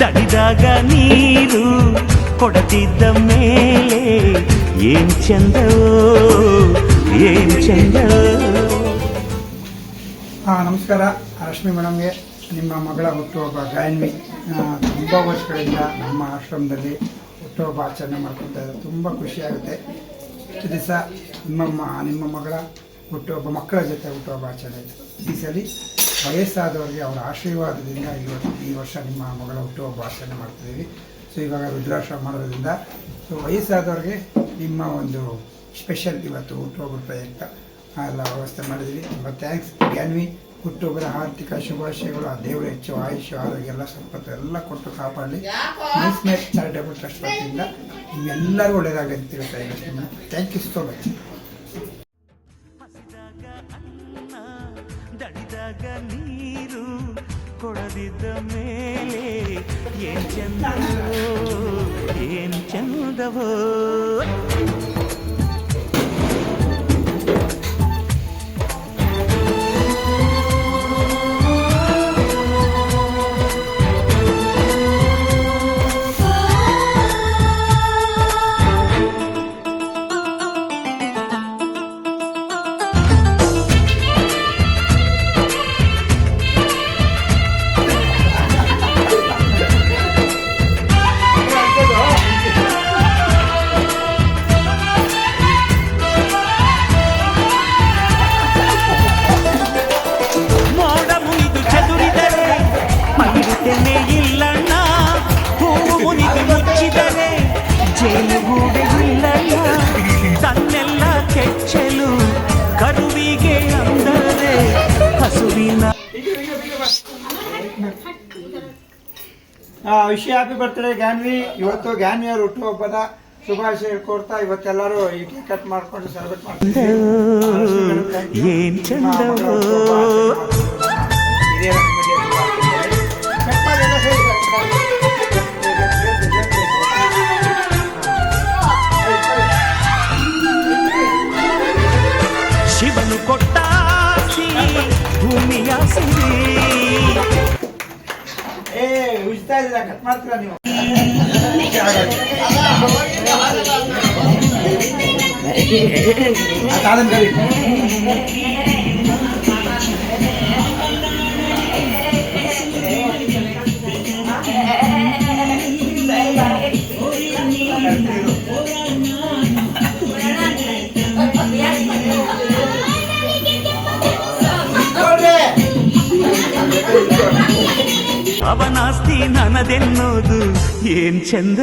ದಣಿದಾಗ ನೀರು ಕೊಡದಿದ್ದ ಮೇಲೆ ಏನ್ ಚಂದೋ ಏನ್ ಚಂದೋ ಹಾಂ, ನಮಸ್ಕಾರ. ರಶ್ಮಿ ಮೇಡಮ್ಗೆ, ನಿಮ್ಮ ಮಗಳ ಹುಟ್ಟುಹಬ್ಬ ಗಾಯನ್ವಿ. ತುಂಬ ವರ್ಷಗಳಿಂದ ನಮ್ಮ ಆಶ್ರಮದಲ್ಲಿ ಹುಟ್ಟುಹಬ್ಬ ಆಚರಣೆ ಮಾಡ್ಕೊತಾ ಇದ್ದಾರೆ. ತುಂಬ ಖುಷಿಯಾಗುತ್ತೆ ಇಷ್ಟು ದಿವಸ ನಿಮ್ಮ ನಿಮ್ಮ ಮಗಳ ಹುಟ್ಟುಹಬ್ಬ, ಮಕ್ಕಳ ಜೊತೆ ಹುಟ್ಟುಹಬ್ಬ ಆಚರಣೆ ಈ ಸಲ ವಯಸ್ಸಾದವರಿಗೆ ಅವರ ಆಶೀರ್ವಾದದಿಂದ ಇವತ್ತು ಈ ವರ್ಷ ನಿಮ್ಮ ಮಗಳ ಹುಟ್ಟುಹಬ್ಬ ಆಚರಣೆ ಮಾಡ್ತಿದ್ದೀವಿ. ಸೊ ಇವಾಗ ರುದ್ರಾಶ್ರಮ ಮಾಡೋದ್ರಿಂದ ಸೊ ವಯಸ್ಸಾದವ್ರಿಗೆ ನಿಮ್ಮ ಒಂದು ಸ್ಪೆಷಲ್ ಇವತ್ತು ಹುಟ್ಟುಹಬ್ಬ ಪ್ರಯುಕ್ತ ಎಲ್ಲ ವ್ಯವಸ್ಥೆ ಮಾಡಿದ್ದೀವಿ. ತುಂಬ ಥ್ಯಾಂಕ್ಸ್ ಗ್ಯಾನ್ವಿ ಹುಟ್ಟುಹಬ್ಬದ ಆರ್ಥಿಕ ಶುಭಾಶಯಗಳು. ಆ ದೇವರ ಹೆಚ್ಚು ಆಯುಷ್ಯ ಆರೋಗ್ಯ ಎಲ್ಲ ಸಂಪತ್ತು ಎಲ್ಲ ಕೊಟ್ಟು ಕಾಪಾಡಲಿ. ಮೈಸ್ ಮ್ಯಾಚ್ ಚಾರಿಟೇಬಲ್ ಟ್ರಸ್ಟ್ ವತಿಯಿಂದ ನಿಮ್ಗೆಲ್ಲರೂ ಒಳ್ಳೆಯದಾಗಲಿ ಅಂತ ಹೇಳ್ತಾ ಇದ್ದೀನಿ. ಥ್ಯಾಂಕ್ ಯು ಸೋ ಮಚ್ ಕೊಡದಿದ್ದ ಮೇಲೆ ಏನ್ ಚಂದವೋ ಏನ್ ಚಂದವೋ ವಿಶ್ ಹ್ಯಾಪಿ ಬರ್ತ್ಡೇ ಗ್ಯಾನ್ವಿ ಇವತ್ತು ಗ್ಯಾನ್ವಿ ಅವ್ರ ಹುಟ್ಟುಹಬ್ಬದ ಶುಭಾಶಯ ಕೋರ್ತಾ ಇವತ್ತೆಲ್ಲರೂ ಈ ಕೇಕ್ ಕಟ್ ಮಾಡ್ಕೊಂಡು ಸೆಲೆಬ್ರೇಟ್ ಮಾಡ್ತೀವಿ ಶಿವನು ಕೊಟ್ಟ ಸಿರಿ ಭೂಮಿಯ ಸಿರಿ. ಉಜ್ತಾ ಇದ್ದೀರಾ? ಕಟ್ ಮಾಡ್ತೀರಾ ನೀವು? ಅದಾದನ್ ಅವನಾಸ್ತಿ ನನದೆನ್ನೋದು ಏನ್ ಚಂದ?